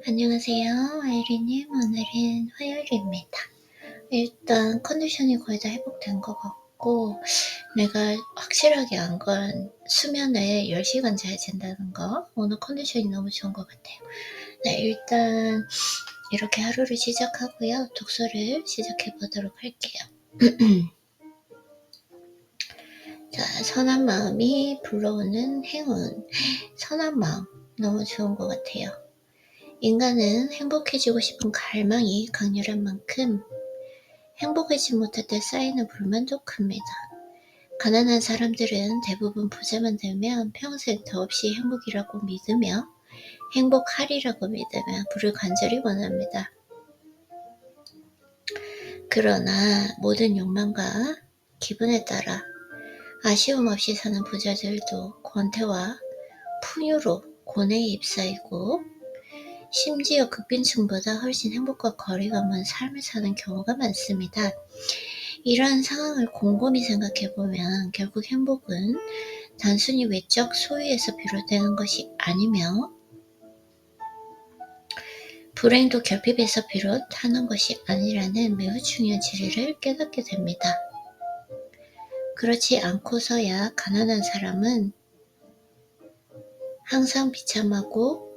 안녕하세요. 아이리님. 오늘은 화요일입니다. 일단 컨디션이 거의 다 회복된 것 같고, 내가 확실하게 안 건 수면을 10시간 자야 된다는 거. 오늘 컨디션이 너무 좋은 것 같아요. 네, 일단 이렇게 하루를 시작하고요. 독서를 시작해 보도록 할게요. 자, 선한 마음이 불러오는 행운. 선한 마음. 너무 좋은 것 같아요. 인간은 행복해지고 싶은 갈망이 강렬한 만큼 행복하지 못할 때 쌓이는 불만도 큽니다. 가난한 사람들은 대부분 부자만 되면 평생 더없이 행복이라고 믿으며 행복하리라고 믿으며 불을 간절히 원합니다. 그러나 모든 욕망과 기분에 따라 아쉬움 없이 사는 부자들도 권태와 풍요로 고뇌에 휩싸이고 심지어 극빈층보다 훨씬 행복과 거리가 먼 삶을 사는 경우가 많습니다. 이러한 상황을 곰곰이 생각해보면 결국 행복은 단순히 외적 소유에서 비롯되는 것이 아니며 불행도 결핍에서 비롯하는 것이 아니라는 매우 중요한 진리를 깨닫게 됩니다. 그렇지 않고서야 가난한 사람은 항상 비참하고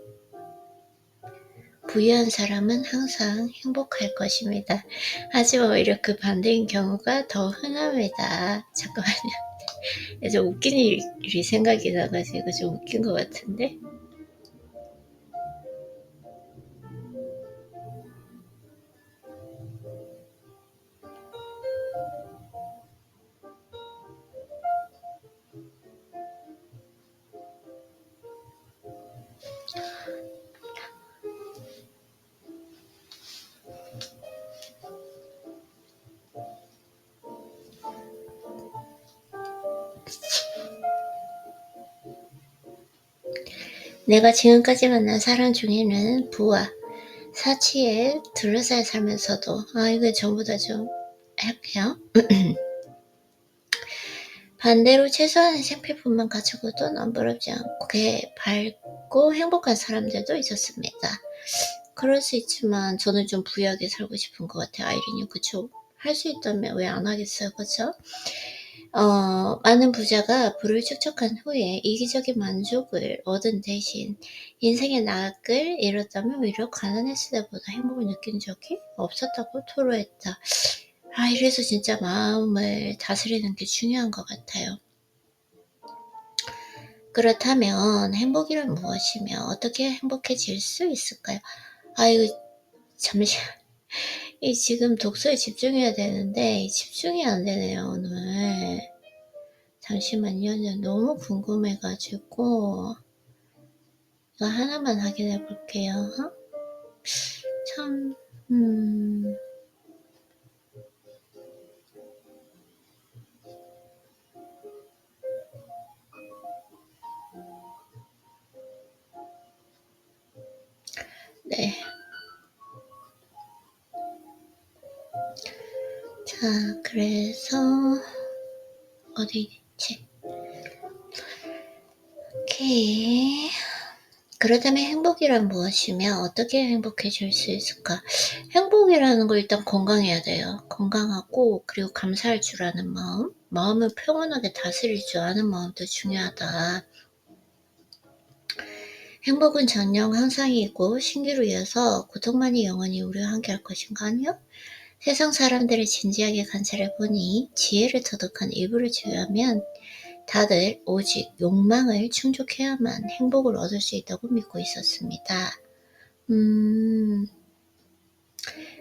부유한 사람은 항상 행복할 것입니다. 하지만 오히려 그 반대인 경우가 더 흔합니다. 잠깐만요. 좀 웃긴 일이 생각이 나가지고 좀 웃긴 것 같은데. 내가 지금까지 만난 사람 중에는 부와 사치에 둘러싸여 살면서도 아 이거 전부 다 좀 할게요. 반대로 최소한의 생필품만 가지고도 넘부럽지 않게 밝고 행복한 사람들도 있었습니다. 그럴 수 있지만 저는 좀 부유하게 살고 싶은 것 같아요. 아이린이 그쵸? 할 수 있다면 왜 안 하겠어요, 그쵸? 어, 많은 부자가 부를 축적한 후에 이기적인 만족을 얻은 대신 인생의 낙을 잃었다면 오히려 가난했을 때보다 행복을 느낀 적이 없었다고 토로했다. 아, 이래서 진짜 마음을 다스리는 게 중요한 것 같아요. 그렇다면 행복이란 무엇이며 어떻게 행복해질 수 있을까요? 아, 이거 잠시 이 지금 독서에 집중해야 되는데 집중이 안 되네요, 오늘. 잠시만요. 너무 궁금해가지고 이거 하나만 확인해 볼게요. 어? 참, 음... 자, 그래서 어디 있지? 오케이. 그렇다면 행복이란 무엇이며 어떻게 행복해질 수 있을까? 행복이라는 거 일단 건강해야 돼요. 건강하고 그리고 감사할 줄 아는 마음, 마음을 평온하게 다스릴 줄 아는 마음도 중요하다. 행복은 전령 항상이고 신기로 이어서 고통만이 영원히 우리와 함께할 것인가 아니요? 세상 사람들을 진지하게 관찰해 보니 지혜를 터득한 일부를 제외하면 다들 오직 욕망을 충족해야만 행복을 얻을 수 있다고 믿고 있었습니다. 음,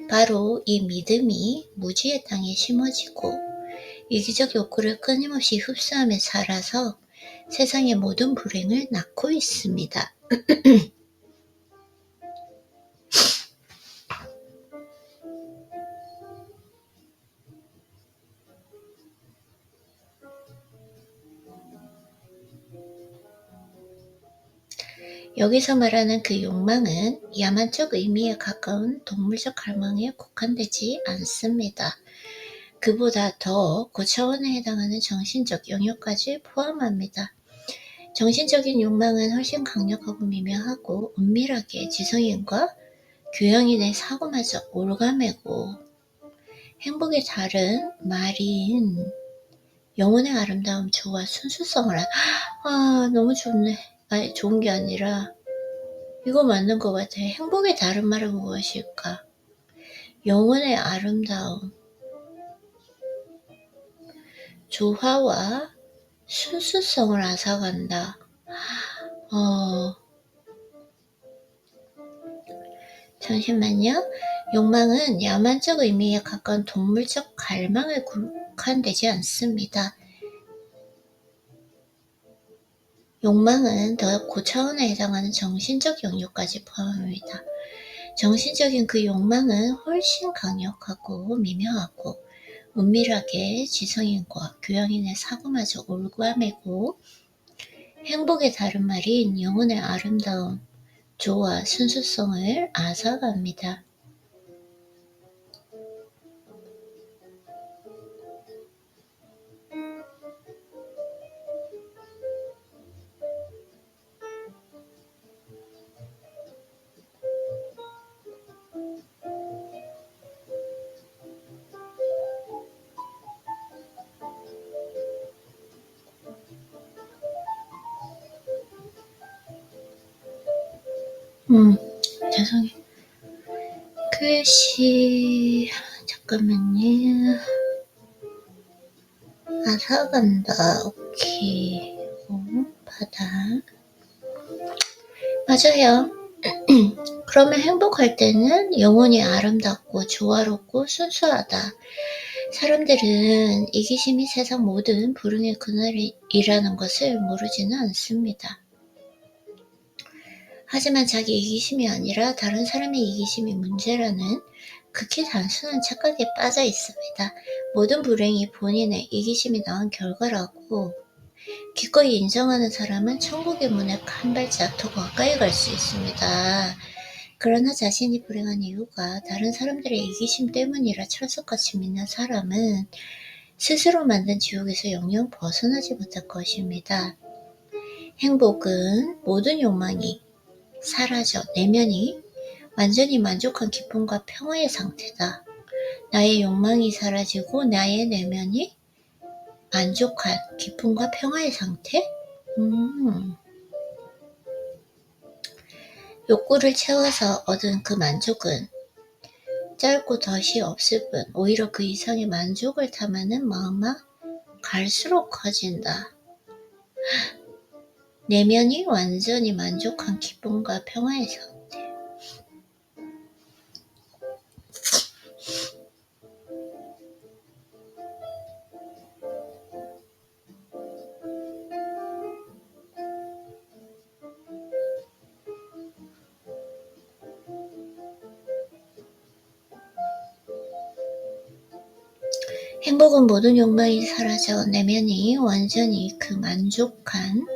바로 이 믿음이 무지의 땅에 심어지고 이기적 욕구를 끊임없이 흡수하며 살아서 세상의 모든 불행을 낳고 있습니다. 여기서 말하는 그 욕망은 야만적 의미에 가까운 동물적 갈망에 국한되지 않습니다. 그보다 더 고차원에 해당하는 정신적 영역까지 포함합니다. 정신적인 욕망은 훨씬 강력하고 미묘하고 은밀하게 지성인과 교양인의 사고마저 올가매고 행복의 다른 말인 영혼의 아름다움, 조와 순수성을 아, 아 너무 좋네. 아니 좋은 게 아니라 이거 맞는 것 같아. 행복의 다른 말은 무엇일까? 영혼의 아름다움, 조화와 순수성을 앗아간다. 어, 잠시만요. 욕망은 야만적 의미에 가까운 동물적 갈망에 국한되지 않습니다. 욕망은 더 고차원에 해당하는 정신적 영역까지 포함합니다. 정신적인 그 욕망은 훨씬 강력하고 미묘하고 은밀하게 지성인과 교양인의 사고마저 올과매고 행복의 다른 말인 영혼의 아름다움, 조와 순수성을 앗아갑니다. 음, 죄송해. 글씨, 잠깐만요. 앗아간다. 오케이. 어, 바닥. 맞아요. 그러면 행복할 때는 영혼이 아름답고 조화롭고 순수하다. 사람들은 이기심이 세상 모든 불행의 그날이라는 것을 모르지는 않습니다. 하지만 자기 이기심이 아니라 다른 사람의 이기심이 문제라는 극히 단순한 착각에 빠져 있습니다. 모든 불행이 본인의 이기심이 낳은 결과라고 기꺼이 인정하는 사람은 천국의 문에 한 발짝 더 가까이 갈 수 있습니다. 그러나 자신이 불행한 이유가 다른 사람들의 이기심 때문이라 철석같이 믿는 사람은 스스로 만든 지옥에서 영영 벗어나지 못할 것입니다. 행복은 모든 욕망이 사라져 내면이 완전히 만족한 기쁨과 평화의 상태다. 나의 욕망이 사라지고 나의 내면이 만족한 기쁨과 평화의 상태? 음. 욕구를 채워서 얻은 그 만족은 짧고 덫이 없을 뿐 오히려 그 이상의 만족을 탐하는 마음만 갈수록 커진다. 내면이 완전히 만족한 기쁨과 평화의 상태. 행복은 모든 욕망이 사라져 내면이 완전히 그 만족한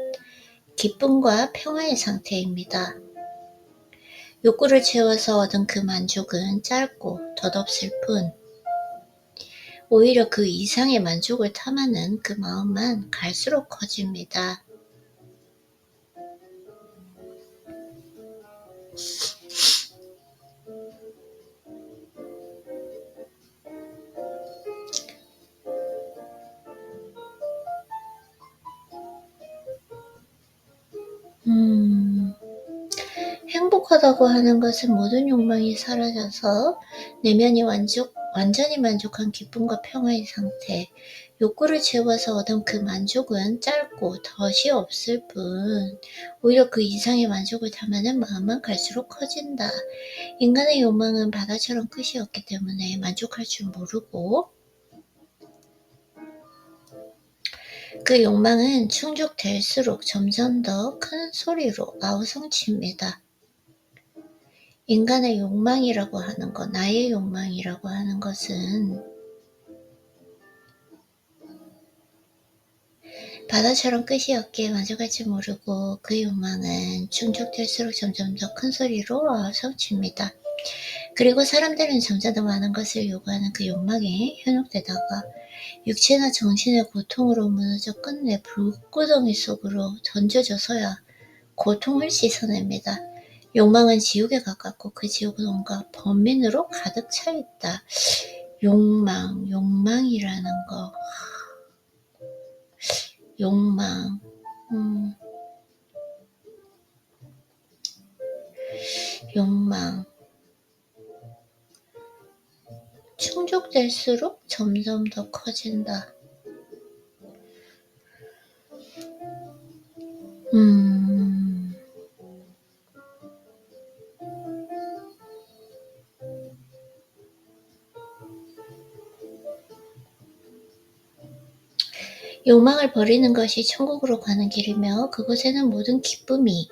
기쁨과 평화의 상태입니다. 욕구를 채워서 얻은 그 만족은 짧고 덧없을 뿐, 오히려 그 이상의 만족을 탐하는 그 마음만 갈수록 커집니다. 행복하다고 하는 것은 모든 욕망이 사라져서 내면이 만족, 완전히 만족한 기쁨과 평화의 상태. 욕구를 채워서 얻은 그 만족은 짧고 덫이 없을 뿐, 오히려 그 이상의 만족을 탐하는 마음만 갈수록 커진다. 인간의 욕망은 바다처럼 끝이 없기 때문에 만족할 줄 모르고, 그 욕망은 충족될수록 점점 더 큰 소리로 아우성칩니다. 인간의 욕망이라고 하는 것, 나의 욕망이라고 하는 것은 바다처럼 끝이 만족할 줄 모르고 그 욕망은 충족될수록 점점 더 큰 소리로 아우성칩니다. 그리고 사람들은 점점 더 많은 것을 요구하는 그 욕망에 현혹되다가 육체나 정신의 고통으로 무너져 끝내 불구덩이 속으로 던져져서야 고통을 씻어냅니다. 욕망은 지옥에 가깝고 그 지옥은 온갖 범민으로 가득 차 있다. 욕망, 욕망이라는 거. 욕망. 음. 욕망. 충족될수록 점점 더 커진다. 욕망을 버리는 것이 천국으로 가는 길이며 그곳에는 모든 기쁨이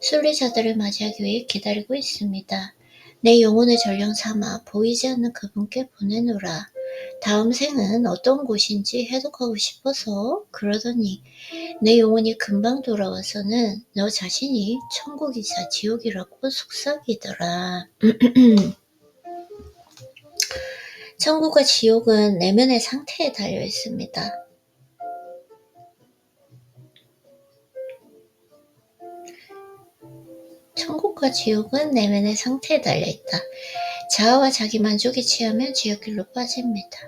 순례자들을 맞이하기 위해 기다리고 있습니다. 내 영혼을 전령 삼아 보이지 않는 그분께 보내노라. 다음 생은 어떤 곳인지 해독하고 싶어서 그러더니 내 영혼이 금방 돌아와서는 너 자신이 천국이자 지옥이라고 속삭이더라. 천국과 지옥은 내면의 상태에 달려 있습니다. 천국과 지옥은 내면의 상태에 달려있다. 자아와 자기 만족에 취하면 지옥길로 빠집니다.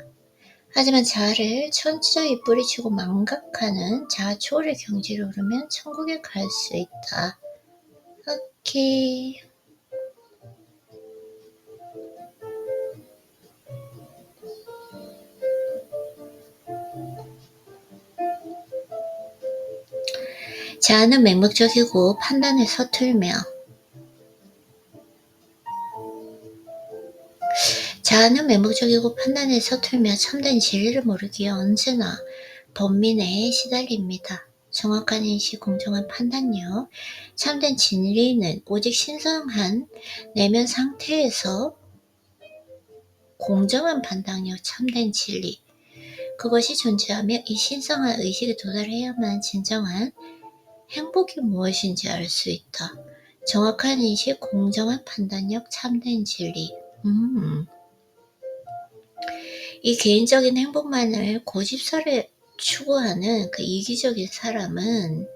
하지만 자아를 천지적인 뿌리치고 망각하는 자아 초월의 경지로 오르면 천국에 갈 수 있다. 오케이. 자아는 맹목적이고 판단에 서툴며 자아는 맹목적이고 판단에 서툴며 참된 진리를 모르기에 언제나 범민에 시달립니다. 정확한 인식, 공정한 판단력, 참된 진리는 오직 신성한 내면 상태에서 공정한 판단력, 참된 진리, 그것이 존재하며 이 신성한 의식에 도달해야만 진정한 행복이 무엇인지 알 수 있다. 정확한 인식, 공정한 판단력, 참된 진리. 음. 이 개인적인 행복만을 고집스레 추구하는 그 이기적인 사람은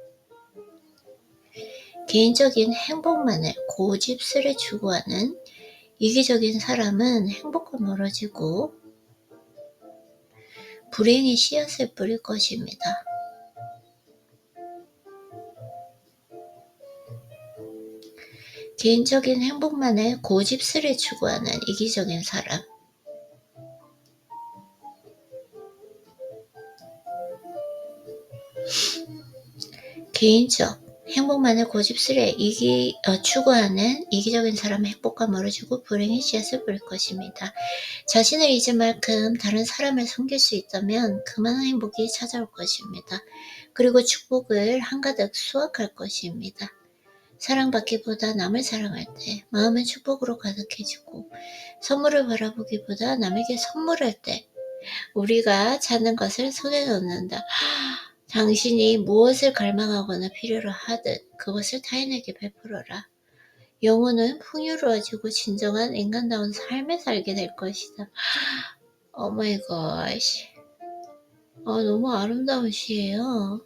개인적인 행복만을 고집스레 추구하는 이기적인 사람은 행복과 멀어지고 불행의 씨앗을 뿌릴 것입니다. 개인적인 행복만을 고집스레 추구하는 이기적인 사람. 개인적 행복만을 고집스레 이기, 어, 추구하는 이기적인 사람은 행복과 멀어지고 불행의 씨앗을 뿌릴 것입니다. 자신을 잊을 만큼 다른 사람을 섬길 수 있다면 그만한 행복이 찾아올 것입니다. 그리고 축복을 한가득 수확할 것입니다. 사랑받기보다 남을 사랑할 때 마음은 축복으로 가득해지고 선물을 바라보기보다 남에게 선물할 때 우리가 찾는 것을 손에 넣는다. 당신이 무엇을 갈망하거나 필요로 하든 그것을 타인에게 베풀어라. 영혼은 풍요로워지고 진정한 인간다운 삶을 살게 될 것이다. 오마이갓. 아, 너무 아름다운 시예요.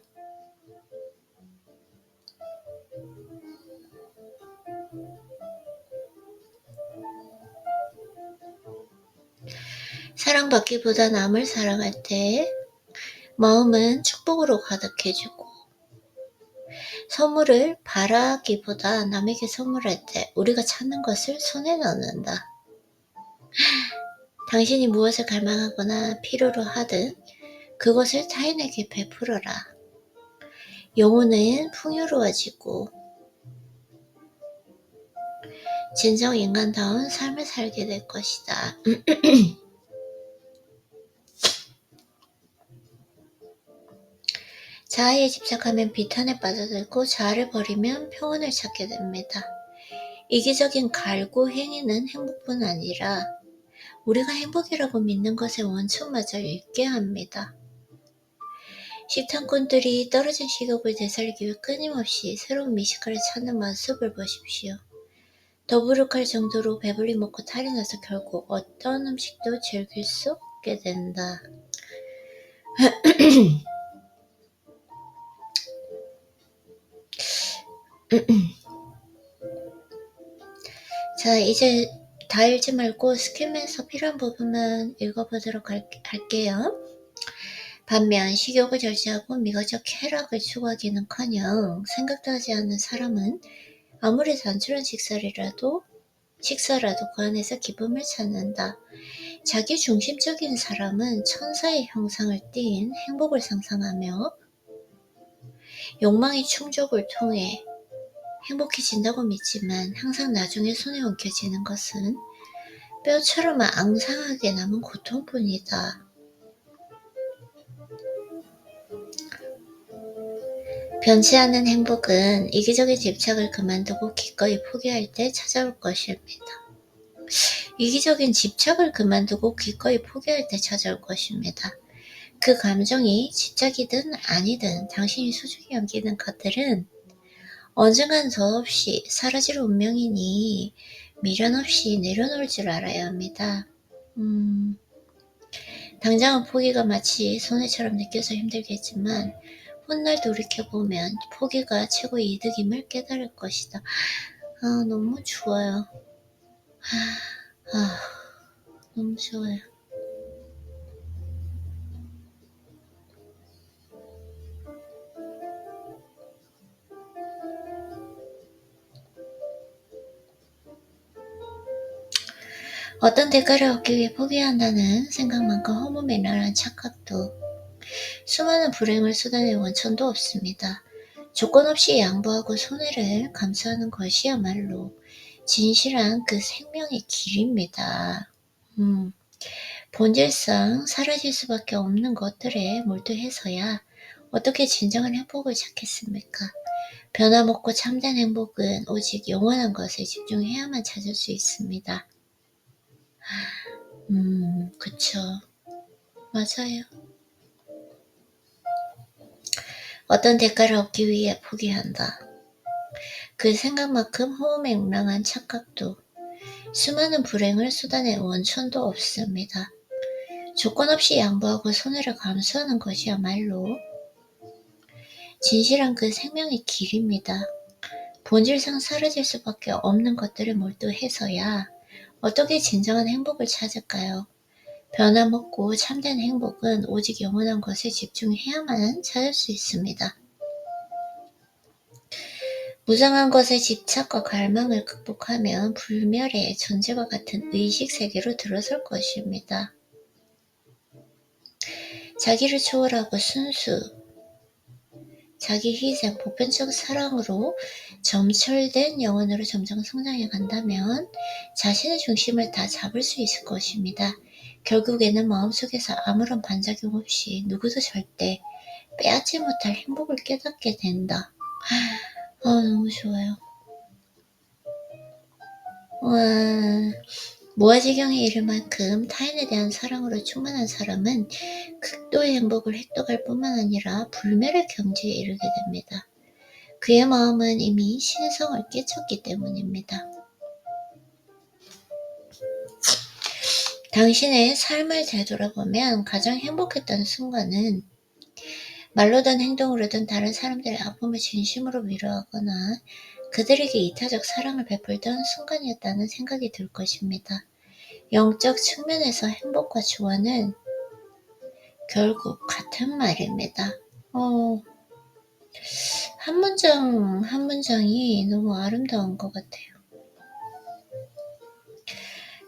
사랑받기보다 남을 사랑할 때 마음은 축복으로 가득해지고 선물을 바라기보다 남에게 선물할 때 우리가 찾는 것을 손에 넣는다. 당신이 무엇을 갈망하거나 필요로 하든 그것을 타인에게 베풀어라. 영혼은 풍요로워지고 진정 인간다운 삶을 살게 될 것이다. 자아에 집착하면 비탄에 빠져들고 자아를 버리면 평온을 찾게 됩니다. 이기적인 갈구 행위는 행복뿐 아니라 우리가 행복이라고 믿는 것의 원천마저 잃게 합니다. 식탐꾼들이 떨어진 식욕을 되살리기 위해 끊임없이 새로운 미식가를 찾는 모습을 보십시오. 더부룩할 정도로 배불리 먹고 탈이 나서 결국 어떤 음식도 즐길 수 없게 된다. 자, 이제 다 읽지 말고 스키면서 필요한 부분만 읽어보도록 할, 할게요. 반면 식욕을 절제하고 미가적 쾌락을 추구하기는커녕 생각도 하지 않는 사람은 아무리 단순한 식사라도 식사라도 그 안에서 기쁨을 찾는다. 자기 중심적인 사람은 천사의 형상을 띤 행복을 상상하며 욕망의 충족을 통해 행복해진다고 믿지만 항상 나중에 손에 엉켜지는 것은 뼈처럼 앙상하게 남은 고통뿐이다. 변치 않는 행복은 이기적인 집착을 그만두고 기꺼이 포기할 때 찾아올 것입니다. 이기적인 집착을 그만두고 기꺼이 포기할 때 찾아올 것입니다. 그 감정이 집착이든 아니든 당신이 소중히 여기는 것들은 언젠간 더없이 사라질 운명이니 미련 없이 내려놓을 줄 알아야 합니다. 음, 당장은 포기가 마치 손해처럼 느껴서 힘들겠지만 훗날 돌이켜보면 포기가 최고의 이득임을 깨달을 것이다. 아, 너무 좋아요. 아, 너무 좋아요. 어떤 대가를 얻기 위해 포기한다는 생각만큼 허무맹랑한 착각도 수많은 불행을 쏟아낼 원천도 없습니다. 조건 없이 양보하고 손해를 감수하는 것이야말로 진실한 그 생명의 길입니다. 음, 본질상 사라질 수밖에 없는 것들에 몰두해서야 어떻게 진정한 행복을 찾겠습니까? 변화먹고 참된 행복은 오직 영원한 것에 집중해야만 찾을 수 있습니다. 음, 그쵸. 맞아요. 어떤 대가를 얻기 위해 포기한다. 그 생각만큼 호흡맹랑한 착각도 수많은 불행을 쏟아낸 원천도 없습니다. 조건 없이 양보하고 손해를 감수하는 것이야말로 진실한 그 생명의 길입니다. 본질상 사라질 수밖에 없는 것들을 몰두해서야 어떻게 진정한 행복을 찾을까요? 변함없고 참된 행복은 오직 영원한 것에 집중해야만 찾을 수 있습니다. 무상한 것의 집착과 갈망을 극복하면 불멸의 존재와 같은 의식 세계로 들어설 것입니다. 자기를 초월하고 순수, 자기 희생, 보편적 사랑으로 점철된 영혼으로 점점 성장해 간다면 자신의 중심을 다 잡을 수 있을 것입니다. 결국에는 마음속에서 아무런 반작용 없이 누구도 절대 빼앗지 못할 행복을 깨닫게 된다. 아, 너무 좋아요. 와, 모아지경에 이를 만큼 타인에 대한 사랑으로 충만한 사람은 극도의 행복을 획득할 뿐만 아니라 불멸의 경지에 이르게 됩니다. 그의 마음은 이미 신성을 깨쳤기 때문입니다. 당신의 삶을 되돌아보면 가장 행복했던 순간은 말로든 행동으로든 다른 사람들의 아픔을 진심으로 위로하거나 그들에게 이타적 사랑을 베풀던 순간이었다는 생각이 들 것입니다. 영적 측면에서 행복과 조화는 결국 같은 말입니다. 어, 한 문장, 한 문장이 너무 아름다운 것 같아요.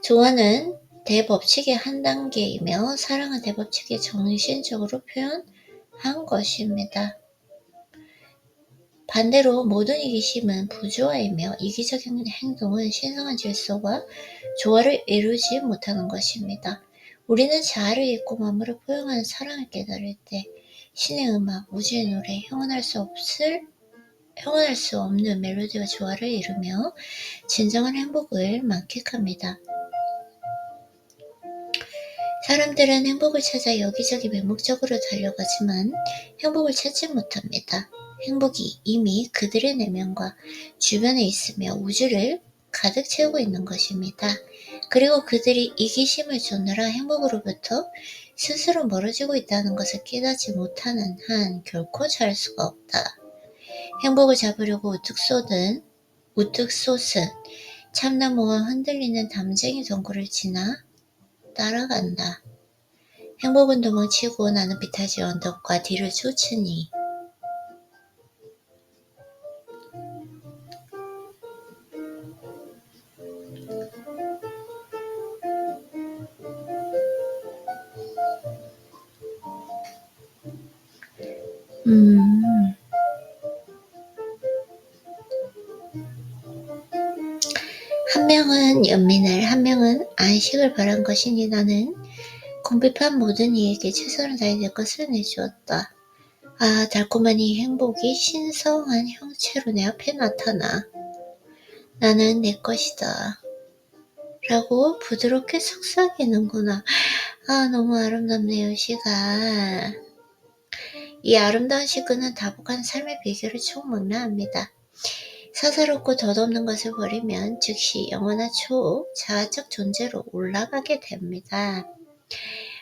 조화는 대법칙의 한 단계이며 사랑은 대법칙의 정신적으로 표현한 것입니다. 반대로 모든 이기심은 부조화이며 이기적인 행동은 신성한 질서와 조화를 이루지 못하는 것입니다. 우리는 자아를 잊고 마음으로 포용하는 사랑을 깨달을 때 신의 음악, 우주의 노래, 형언할 수 없을 형언할 수 없는 멜로디와 조화를 이루며 진정한 행복을 만끽합니다. 사람들은 행복을 찾아 여기저기 맹목적으로 달려가지만 행복을 찾지 못합니다. 행복이 이미 그들의 내면과 주변에 있으며 우주를 가득 채우고 있는 것입니다. 그리고 그들이 이기심을 주느라 행복으로부터 스스로 멀어지고 있다는 것을 깨닫지 못하는 한 결코 잘 수가 없다. 행복을 잡으려고 우뚝 쏟은 우뚝 솟은 참나무와 흔들리는 담쟁이 동굴을 지나 따라간다. 행복은 도망치고 나는 비타지 언덕과 뒤를 쫓으니 음. 한 명은 연민을, 한 명은 안식을 바란 것이니 나는 궁핍한 모든 이에게 최선을 다해 내 것을 내주었다. 아, 달콤한 이 행복이 신성한 형체로 내 앞에 나타나. 나는 내 것이다. 라고 부드럽게 속삭이는구나. 아, 너무 아름답네요, 시가. 이 아름다운 시그는 다복한 삶의 비결을 총망라합니다. 사사롭고 덧없는 것을 버리면 즉시 영원한 초 자아적 존재로 올라가게 됩니다.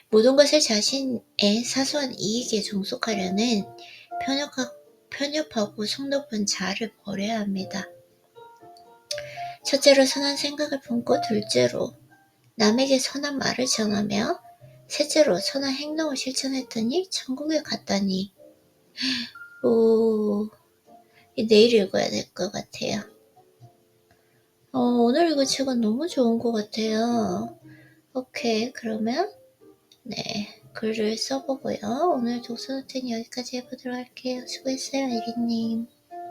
모든 것을 자신의 사소한 이익에 종속하려는 편협하, 편협하고 성높은 자아를 버려야 합니다. 첫째로 선한 생각을 품고 둘째로 남에게 선한 말을 전하며 셋째로 선한 행동을 실천했더니 천국에 갔다니 오 내일 읽어야 될 것 같아요. 어, 오늘 읽은 책은 너무 좋은 것 같아요. 오케이 그러면 네 글을 써보고요. 오늘 독서노트는 여기까지 해보도록 할게요. 수고했어요 에리님.